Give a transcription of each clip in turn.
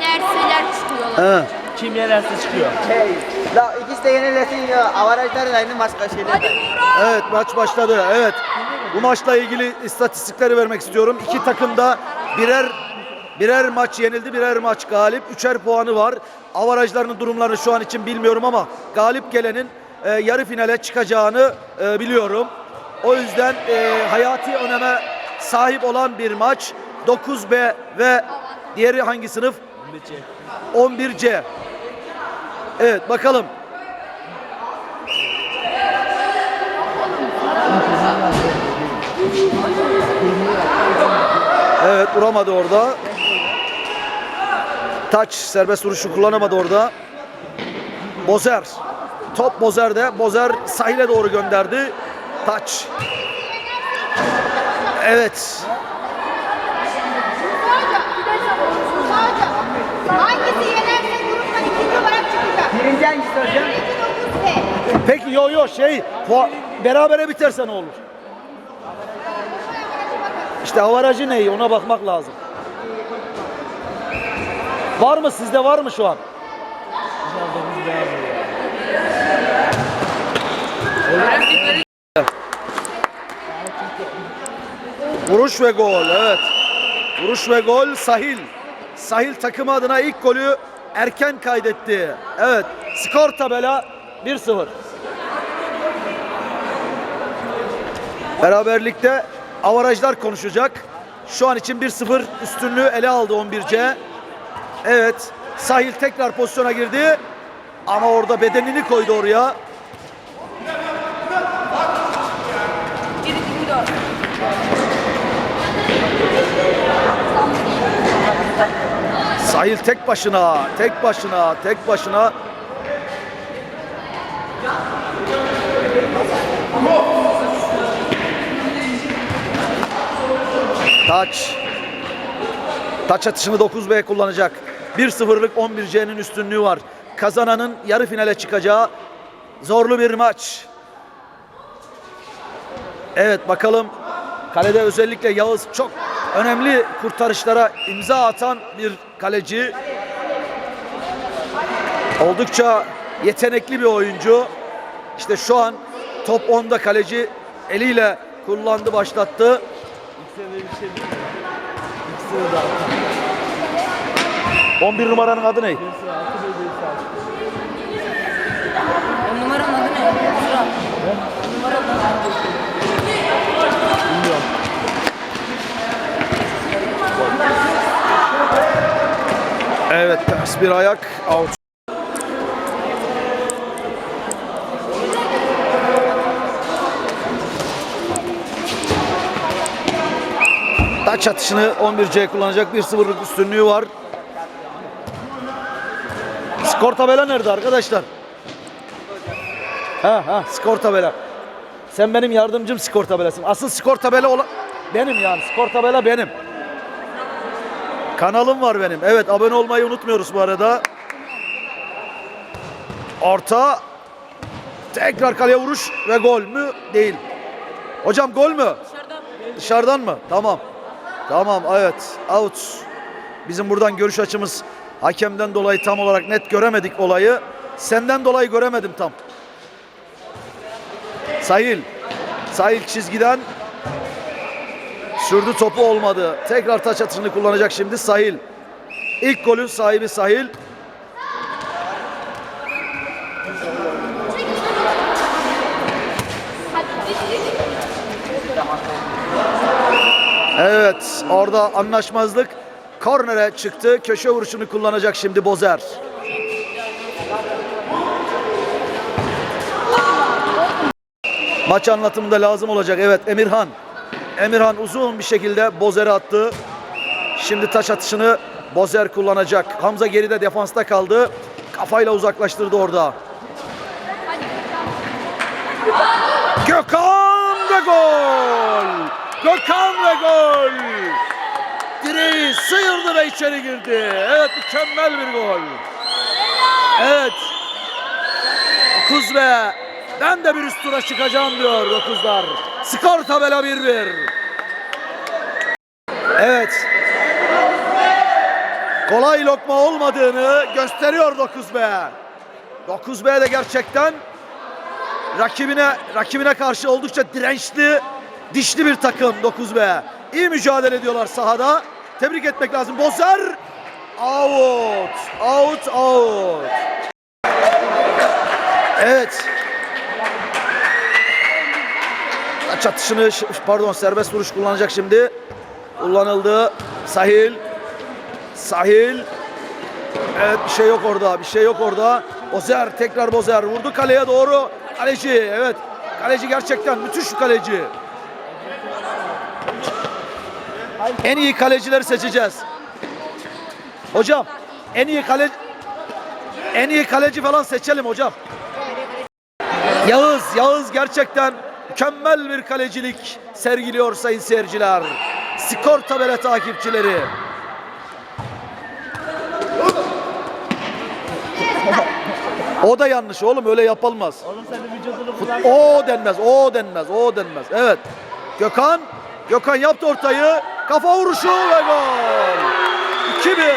Enerjiler çıkıyorlar. He. Kim yenerse çıkıyor. Şey, la ikisi de yenilesin ya. Avarajlar aynı başka şeyler. Evet maç başladı. Evet. Bu maçla ilgili istatistikleri vermek istiyorum. İki takım da birer birer maç yenildi, birer maç galip. Üçer puanı var. Avarajlarının durumlarını şu an için bilmiyorum ama galip gelenin e, yarı finale çıkacağını e, biliyorum. O yüzden e, hayati öneme sahip olan bir maç. 9B ve diğeri hangi sınıf? 11C. Evet bakalım. Evet vuramadı orada. Taç serbest vuruşu kullanamadı orada. Bozer. Top Bozer'de. Bozer sahile doğru gönderdi. Taç. Evet. Hangisi yenerse gruptan ikinci olarak 9 T. Peki yo yo şey puan, berabere biterse ne olur? İşte avarajı ne ona bakmak lazım. Var mı sizde var mı şu an? Vuruş ve gol evet. Vuruş ve gol Sahil. Sahil takımı adına ilk golü erken kaydetti. Evet skor tabela 1-0. Beraberlikte avarajlar konuşacak. Şu an için 1-0 üstünlüğü ele aldı 11C. Evet Sahil tekrar pozisyona girdi. Ama orada bedenini koydu oraya. Sahil tek başına, tek başına, tek başına. Taç. Taç atışını 9B kullanacak. 1-0'lık 11C'nin üstünlüğü var. Kazananın yarı finale çıkacağı zorlu bir maç. Evet bakalım kalede özellikle Yağız çok önemli kurtarışlara imza atan bir kaleci. Oldukça yetenekli bir oyuncu. İşte şu an top 10'da kaleci eliyle kullandı başlattı. Şey değil mi? İkisine de altı. 11 numaranın adı ne? Birisi altı bir birisi altı. O numaranın adı ne? Murat. Numaranın adı Bilmiyorum. Evet ters bir ayak out. Taç atışını 11C kullanacak 1-0'lık üstünlüğü var. Skor tabela nerede arkadaşlar? Ha ha skor tabela. Sen benim yardımcım skor tabelasın. Asıl skor tabela olan benim yani. Skor tabela benim. Kanalım var benim. Evet abone olmayı unutmuyoruz bu arada. Orta. Tekrar kaleye vuruş ve gol mü? Değil. Hocam gol mü? Dışarıdan mı? Tamam. Tamam evet. Out. Bizim buradan görüş açımız hakemden dolayı tam olarak net göremedik olayı. Senden dolayı göremedim tam. Sahil. Sahil çizgiden Sürdü topu olmadı. Tekrar taç atışını kullanacak şimdi Sahil. İlk golün sahibi Sahil. Evet orada anlaşmazlık. Kornere çıktı. Köşe vuruşunu kullanacak şimdi Bozer. Maç anlatımında lazım olacak. Evet Emirhan. Emirhan uzun bir şekilde Bozer'e attı. Şimdi taş atışını Bozer kullanacak. Hamza geride defansta kaldı. Kafayla uzaklaştırdı orada. Gökhan ve gol! Gökhan ve gol! Direği sıyırdı ve içeri girdi. Evet mükemmel bir gol. Evet. 9 ve ben de bir üst tura çıkacağım diyor 9'lar. Skor tabela 1-1. Evet. kolay lokma olmadığını gösteriyor 9B. 9B de gerçekten rakibine rakibine karşı oldukça dirençli, dişli bir takım 9B. İyi mücadele ediyorlar sahada. Tebrik etmek lazım. Bozer out. Out out. Evet. Taç atışını ş- pardon serbest vuruş kullanacak şimdi. Kullanıldı. Sahil. Sahil. Evet bir şey yok orada. Bir şey yok orada. Bozer tekrar Bozer vurdu kaleye doğru. Kaleci evet. Kaleci gerçekten müthiş bir kaleci. En iyi kalecileri seçeceğiz. Hocam en iyi kale en iyi kaleci falan seçelim hocam. Yağız, Yağız gerçekten mükemmel bir kalecilik sergiliyor sayın seyirciler. Skor tabela takipçileri. O da yanlış oğlum öyle yapılmaz. Oğlum sen de vücudunu kullan. O denmez, o denmez, o denmez. Evet. Gökhan, Gökhan yaptı ortayı. Kafa vuruşu ve gol. 2-1.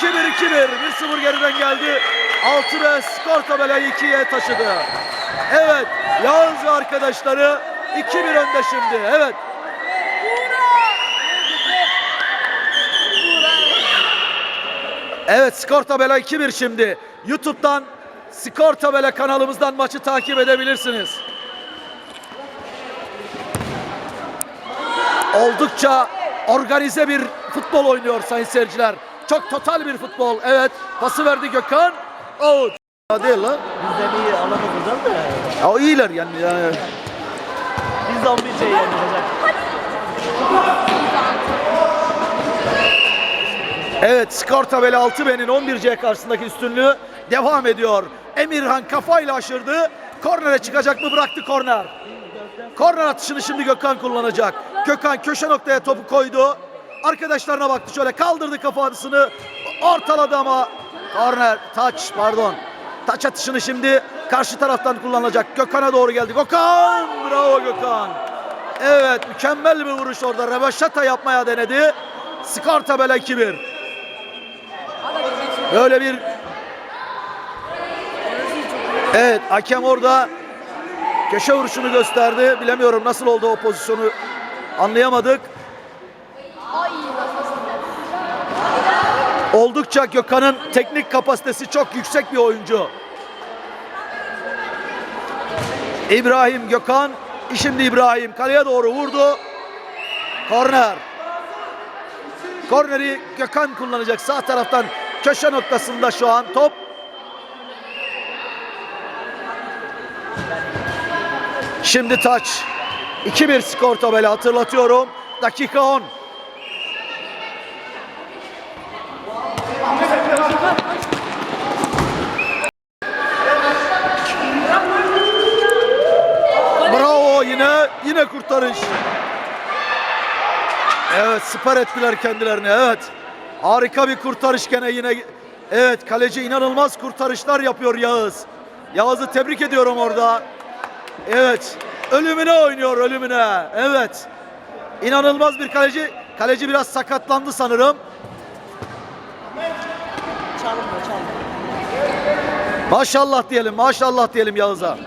2-1, 2-1. 1-0 geriden geldi. 6 ve skor tabelayı 2'ye taşıdı. Evet, Yağız arkadaşları 2-1 önde şimdi. Evet. Evet skor tabela 2-1 şimdi. YouTube'dan skor tabela kanalımızdan maçı takip edebilirsiniz. Oldukça organize bir futbol oynuyor sayın seyirciler. Çok total bir futbol. Evet pası verdi Gökhan. Out. Değil lan. Bizden iyi alamaz hocam da. Ya iyiler yani. yani. Biz de 11 şey hocam. Evet skor tabela 6B'nin 11C karşısındaki üstünlüğü devam ediyor. Emirhan kafayla aşırdı. Kornere çıkacak mı bıraktı korner. Korner atışını şimdi Gökhan kullanacak. Gökhan köşe noktaya topu koydu. Arkadaşlarına baktı şöyle kaldırdı kafasını. Ortaladı ama korner taç pardon. Taç atışını şimdi karşı taraftan kullanacak. Gökhan'a doğru geldi. Gökhan! Bravo Gökhan. Evet mükemmel bir vuruş orada. Revaşata yapmaya denedi. Skor tabela 2-1. Böyle bir Evet hakem orada köşe vuruşunu gösterdi. Bilemiyorum nasıl oldu o pozisyonu anlayamadık. Oldukça Gökhan'ın teknik kapasitesi çok yüksek bir oyuncu. İbrahim Gökhan, şimdi İbrahim kaleye doğru vurdu. Korner. Korneri Gökhan kullanacak sağ taraftan köşe noktasında şu an top. Şimdi taç. 2-1 skor tabela hatırlatıyorum. Dakika 10. Yine yine kurtarış. Evet siper ettiler kendilerini evet. Harika bir kurtarış gene yine. Evet kaleci inanılmaz kurtarışlar yapıyor Yağız. Yağız'ı tebrik ediyorum orada. Evet ölümüne oynuyor ölümüne. Evet. İnanılmaz bir kaleci. Kaleci biraz sakatlandı sanırım. Maşallah diyelim maşallah diyelim Yağız'a.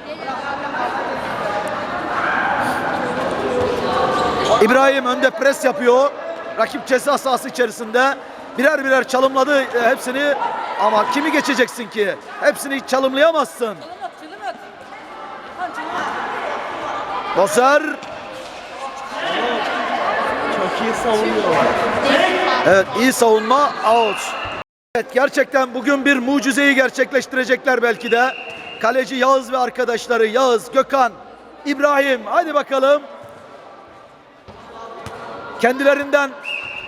İbrahim önde pres yapıyor. Rakip ceza sahası içerisinde. Birer birer çalımladı e, hepsini. Ama kimi geçeceksin ki? Hepsini çalımlayamazsın. Bozer. Çok iyi savunuyor. Evet iyi savunma. Out. Evet gerçekten bugün bir mucizeyi gerçekleştirecekler belki de. Kaleci Yağız ve arkadaşları Yağız, Gökhan, İbrahim. Hadi bakalım. Kendilerinden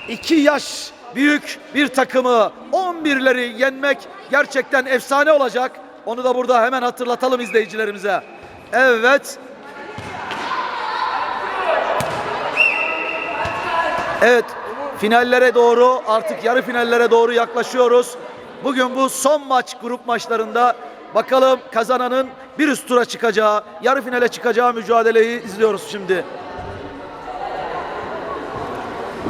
iki yaş büyük bir takımı 11'leri yenmek gerçekten efsane olacak. Onu da burada hemen hatırlatalım izleyicilerimize. Evet. Evet, finallere doğru artık yarı finallere doğru yaklaşıyoruz. Bugün bu son maç grup maçlarında bakalım kazananın bir üst tura çıkacağı, yarı finale çıkacağı mücadeleyi izliyoruz şimdi.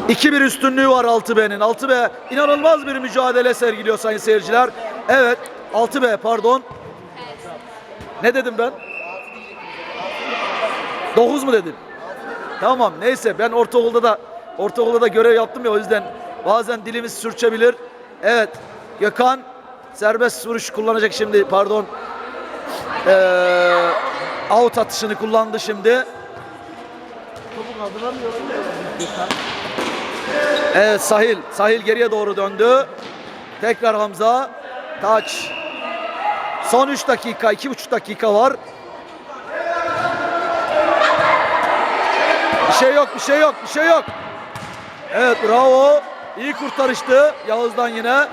2-1 üstünlüğü var 6B'nin. 6B inanılmaz bir mücadele sergiliyor sayın seyirciler. Evet 6B pardon. Ne dedim ben? 9 mu dedim? Tamam neyse ben ortaokulda da ortaokulda da görev yaptım ya o yüzden bazen dilimiz sürçebilir. Evet Gökhan serbest vuruş kullanacak şimdi pardon. Ee, out atışını kullandı şimdi. Topu kaldıramıyorum. Gökhan. Evet Sahil. Sahil geriye doğru döndü. Tekrar Hamza. Taç. Son 3 dakika, 2,5 dakika var. Bir şey yok, bir şey yok, bir şey yok. Evet bravo. İyi kurtarıştı Yağız'dan yine.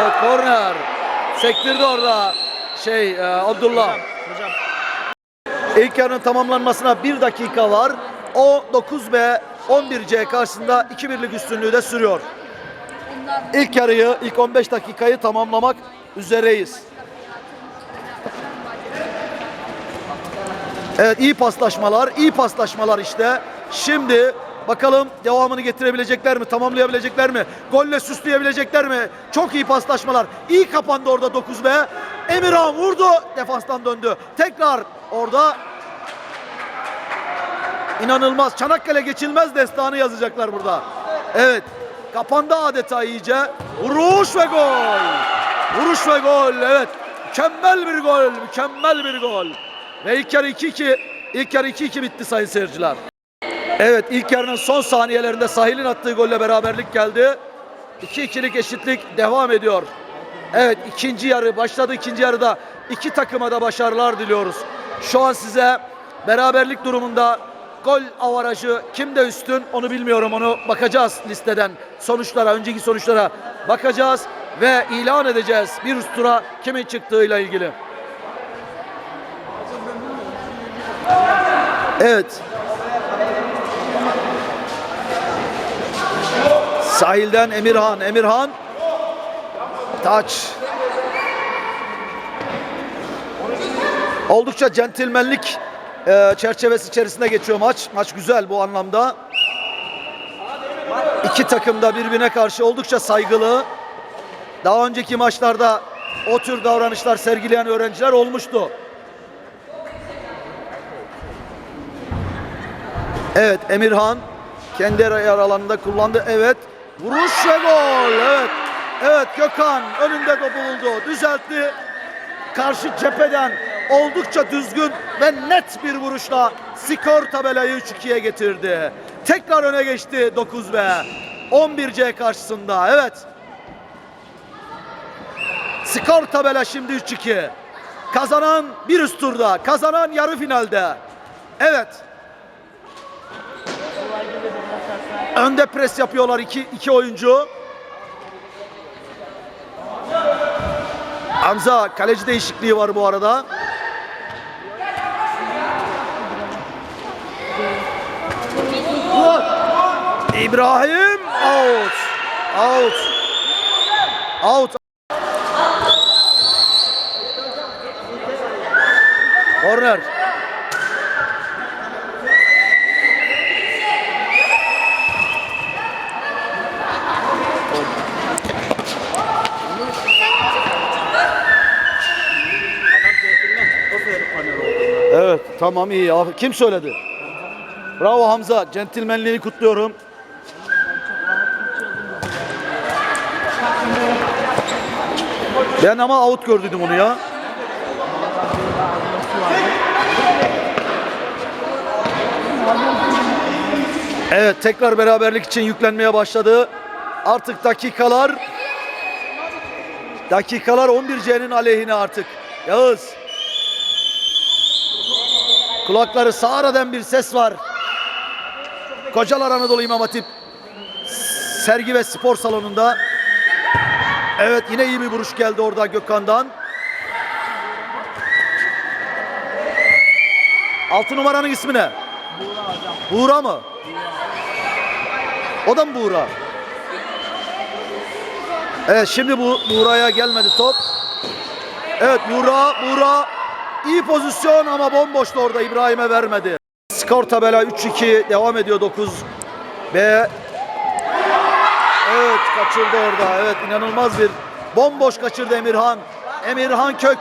Evet korner. Sektirdi orada şey e, Abdullah. Hocam İlk yarının tamamlanmasına bir dakika var. O 9B 11C karşısında 2-1'lik üstünlüğü de sürüyor. İlk yarıyı, ilk 15 dakikayı tamamlamak üzereyiz. Evet iyi paslaşmalar, iyi paslaşmalar işte. Şimdi bakalım devamını getirebilecekler mi, tamamlayabilecekler mi? Golle süsleyebilecekler mi? Çok iyi paslaşmalar. İyi kapandı orada 9B. Emirhan vurdu, defanstan döndü. Tekrar orada İnanılmaz. Çanakkale geçilmez destanı yazacaklar burada. Evet. Kapandı adeta iyice. Vuruş ve gol. Vuruş ve gol. Evet. Mükemmel bir gol. Mükemmel bir gol. Ve ilk yarı 2-2. İlk yarı 2-2 bitti sayın seyirciler. Evet ilk yarının son saniyelerinde Sahil'in attığı golle beraberlik geldi. 2-2'lik eşitlik devam ediyor. Evet ikinci yarı başladı ikinci yarıda iki takıma da başarılar diliyoruz. Şu an size beraberlik durumunda gol avarajı kimde üstün onu bilmiyorum onu bakacağız listeden sonuçlara önceki sonuçlara bakacağız ve ilan edeceğiz bir üst tura kimin çıktığıyla ilgili. Evet. Sahilden Emirhan. Emirhan. Taç. Oldukça centilmenlik e, çerçevesi içerisinde geçiyor maç. Maç güzel bu anlamda. İki takım da birbirine karşı oldukça saygılı. Daha önceki maçlarda o tür davranışlar sergileyen öğrenciler olmuştu. Evet Emirhan kendi yer alanında kullandı. Evet. Vuruş ve gol. Evet. Evet Gökhan önünde topu buldu. Düzeltti. Karşı cepheden oldukça düzgün ve net bir vuruşla skor tabelayı 3-2'ye getirdi. Tekrar öne geçti 9B. 11C karşısında. Evet. Skor tabela şimdi 3-2. Kazanan bir üst turda. Kazanan yarı finalde. Evet. Önde pres yapıyorlar iki, iki oyuncu. Hamza kaleci değişikliği var bu arada. İbrahim out. Out. Out. Corner. Evet tamam iyi. Kim söyledi? Bravo Hamza. Centilmenliği kutluyorum. Ben ama out gördüydüm onu ya. Evet tekrar beraberlik için yüklenmeye başladı. Artık dakikalar dakikalar 11C'nin aleyhine artık. Yağız. Kulakları sağır bir ses var. Kocalar Anadolu İmam Hatip sergi ve spor salonunda. Evet yine iyi bir vuruş geldi orada Gökhan'dan. Altı numaranın ismi ne? Buğra mı? O da mı Buğra? Evet şimdi bu Buğra'ya gelmedi top. Evet Buğra, Buğra iyi pozisyon ama bomboştu orada İbrahim'e vermedi. skor tabela 3-2 devam ediyor 9 B. Evet kaçırdı orada. Evet inanılmaz bir bomboş kaçırdı Emirhan. Emirhan Kök.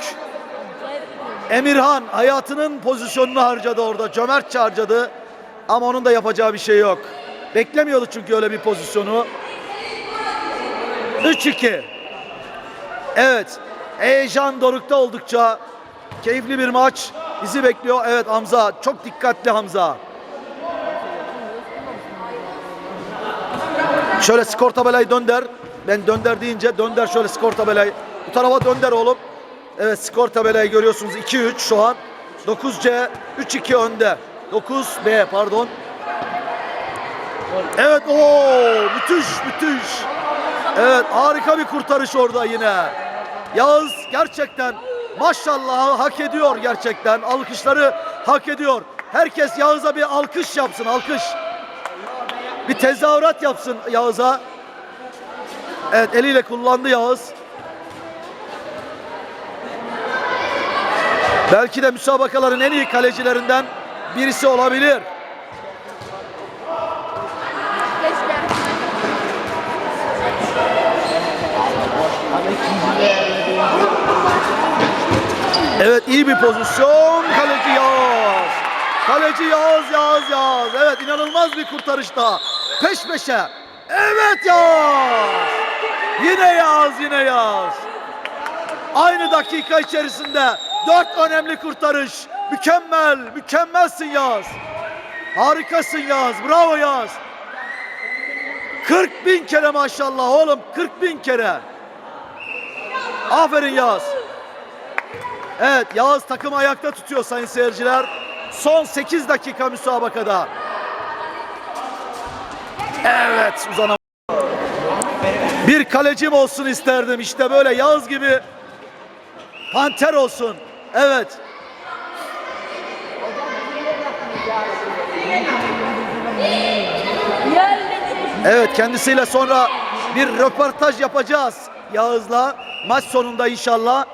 Emirhan hayatının pozisyonunu harcadı orada. Cömertçe harcadı. Ama onun da yapacağı bir şey yok. Beklemiyordu çünkü öyle bir pozisyonu. 3-2. Evet. Heyecan dorukta oldukça keyifli bir maç bizi bekliyor. Evet Hamza çok dikkatli Hamza. Şöyle skor tabelayı dönder. Ben dönder deyince dönder şöyle skor tabelayı. Bu tarafa dönder oğlum. Evet skor tabelayı görüyorsunuz 2-3 şu an. 9C 3-2 önde. 9B pardon. Evet o müthiş müthiş. Evet harika bir kurtarış orada yine. Yağız gerçekten maşallah hak ediyor gerçekten. Alkışları hak ediyor. Herkes Yağız'a bir alkış yapsın alkış. Bir tezahürat yapsın Yağız'a. Evet eliyle kullandı Yağız. Belki de müsabakaların en iyi kalecilerinden birisi olabilir. Evet iyi bir pozisyon. Kaleci Yağız. Kaleci Yağız, Yağız, Yağız. Evet inanılmaz bir kurtarışta. Peş peşe. Evet Yağız. Yine Yağız, yine Yağız. Aynı dakika içerisinde dört önemli kurtarış. Mükemmel, mükemmelsin Yağız. Harikasın Yağız, bravo Yağız. 40 bin kere maşallah oğlum, 40 bin kere. Aferin Yağız. Evet Yağız takım ayakta tutuyor sayın seyirciler. Son 8 dakika müsabakada. Evet uzanan. Bir kalecim olsun isterdim işte böyle Yağız gibi. Panter olsun. Evet. Evet kendisiyle sonra bir röportaj yapacağız Yağız'la. Maç sonunda inşallah.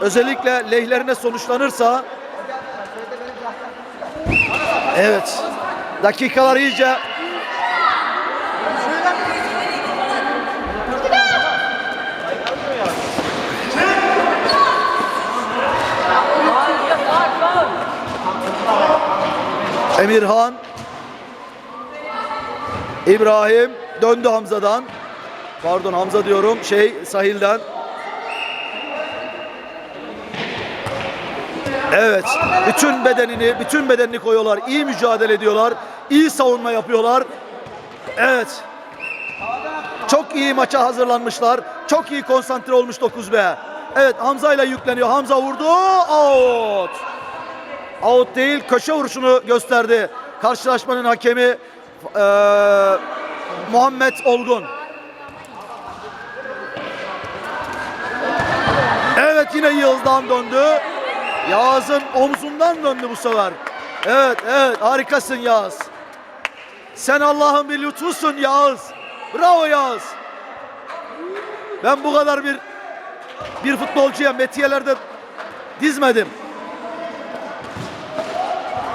Özellikle lehlerine sonuçlanırsa. Evet. Dakikalar iyice Emirhan İbrahim döndü Hamza'dan. Pardon Hamza diyorum. Şey sahilden. Evet. Bütün bedenini, bütün bedenini koyuyorlar. İyi mücadele ediyorlar. İyi savunma yapıyorlar. Evet. Çok iyi maça hazırlanmışlar. Çok iyi konsantre olmuş 9B. Evet Hamza ile yükleniyor. Hamza vurdu. Out. Out değil. Köşe vuruşunu gösterdi. Karşılaşmanın hakemi eee, Muhammed Olgun. Evet yine Yıldız'dan döndü. Yağız'ın omzundan döndü bu sefer. Evet evet harikasın Yağız. Sen Allah'ın bir lütfusun Yağız. Bravo Yağız. Ben bu kadar bir bir futbolcuya metiyelerde dizmedim.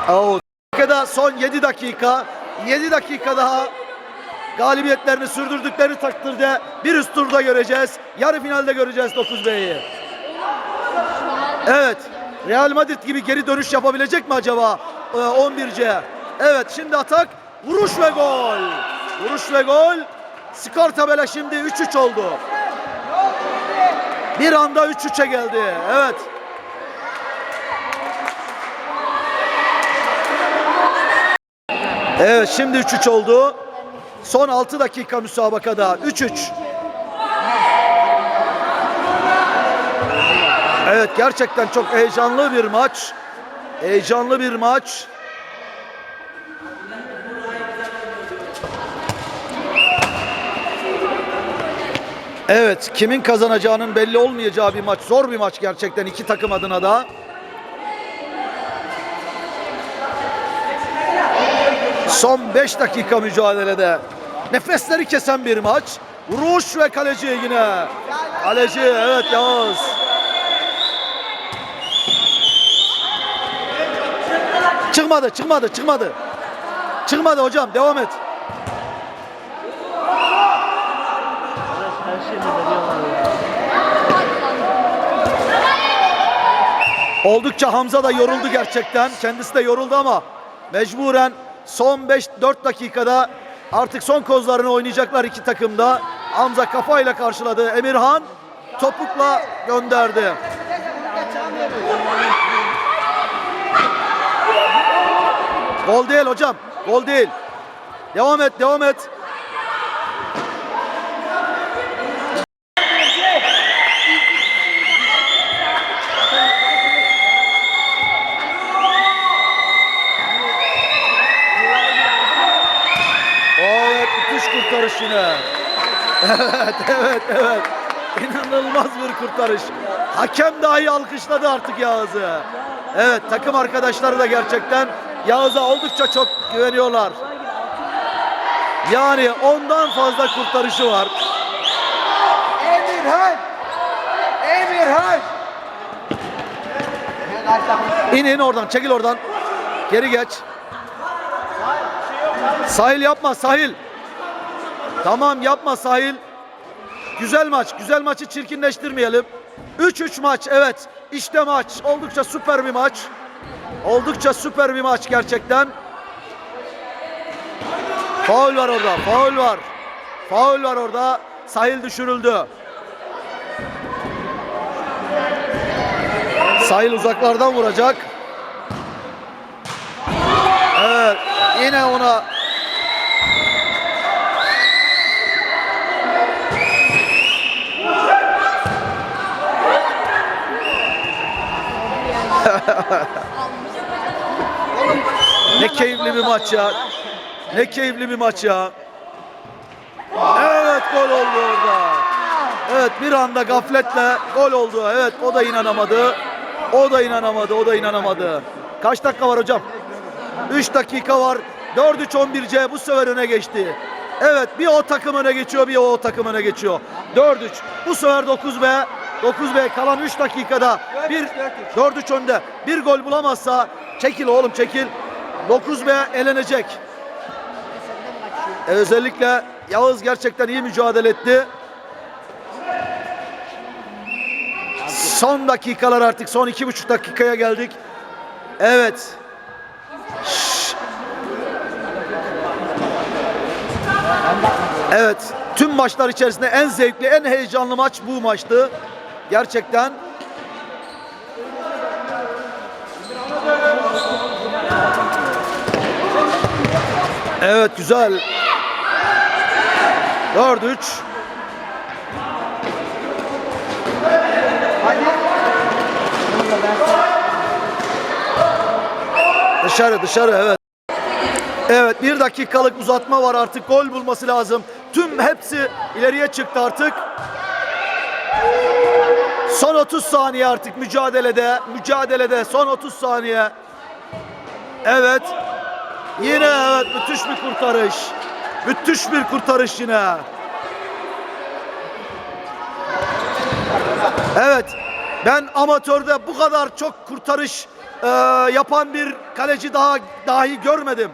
Out. Dakikada son 7 dakika. 7 dakika daha galibiyetlerini sürdürdükleri takdirde bir üst turda göreceğiz. Yarı finalde göreceğiz 9B'yi. Evet. Real Madrid gibi geri dönüş yapabilecek mi acaba Ee, 11C? Evet şimdi atak. Vuruş ve gol. Vuruş ve gol. Skor tabela şimdi 3-3 oldu. Bir anda 3-3'e geldi. Evet. Evet şimdi 3-3 oldu. Son 6 dakika müsabakada 3-3. Evet gerçekten çok heyecanlı bir maç. Heyecanlı bir maç. Evet kimin kazanacağının belli olmayacağı bir maç. Zor bir maç gerçekten iki takım adına da. Son 5 dakika mücadelede nefesleri kesen bir maç. Vuruş ve kaleci yine. Kaleci evet Yağız. Çıkmadı, çıkmadı, çıkmadı. Çıkmadı hocam, devam et. Oldukça Hamza da yoruldu gerçekten. Kendisi de yoruldu ama mecburen son 5-4 dakikada artık son kozlarını oynayacaklar iki takımda. Hamza kafayla karşıladı. Emirhan topukla gönderdi. Gol değil hocam. Gol değil. Devam et, devam et. Evet, müthiş kurtarış yine. Evet, evet, evet. İnanılmaz bir kurtarış. Hakem dahi alkışladı artık Yağız'ı. Evet, takım arkadaşları da gerçekten Yağız'a oldukça çok güveniyorlar. Yani ondan fazla kurtarışı var. Emirhan! Emirhan! İn in oradan, çekil oradan. Geri geç. Sahil yapma, sahil. Tamam yapma sahil. Güzel maç, güzel maçı çirkinleştirmeyelim. 3-3 maç, evet. İşte maç. Oldukça süper bir maç. Oldukça süper bir maç gerçekten. Faul var orada, faul var. Faul var orada. Sahil düşürüldü. Sahil uzaklardan vuracak. Evet. Yine ona ne keyifli bir maç ya. Ne keyifli bir maç ya. Evet gol oldu orada. Evet bir anda gafletle gol oldu. Evet o da inanamadı. O da inanamadı. O da inanamadı. Kaç dakika var hocam? 3 dakika var. 4-3-11C bu sefer öne geçti. Evet bir o takım öne geçiyor bir o takım öne geçiyor. 4-3. Bu sefer 9B. 9B kalan 3 dakikada bir 4-3 önde. Bir gol bulamazsa çekil oğlum çekil. 9B elenecek. E, özellikle Yağız gerçekten iyi mücadele etti. Son dakikalar artık son iki buçuk dakikaya geldik. Evet. Evet. Tüm maçlar içerisinde en zevkli, en heyecanlı maç bu maçtı. Gerçekten. Evet güzel. 4-3. Dışarı dışarı evet. Evet bir dakikalık uzatma var artık gol bulması lazım. Tüm hepsi ileriye çıktı artık. Son 30 saniye artık mücadelede. Mücadelede son 30 saniye. Evet. Yine evet müthiş bir kurtarış. Müthiş bir kurtarış yine. Evet. Ben amatörde bu kadar çok kurtarış e, yapan bir kaleci daha dahi görmedim.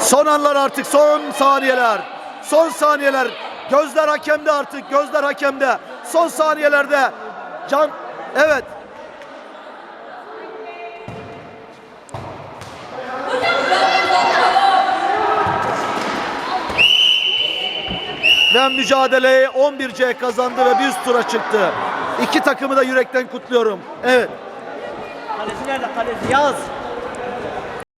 Son anlar artık son saniyeler. Son saniyeler. Gözler hakemde artık. Gözler hakemde. Son saniyelerde. Can evet. Ve mücadeleyi 11C kazandı ve bir üst tura çıktı. İki takımı da yürekten kutluyorum. Evet. Kaleci nerede kaleci? Yaz.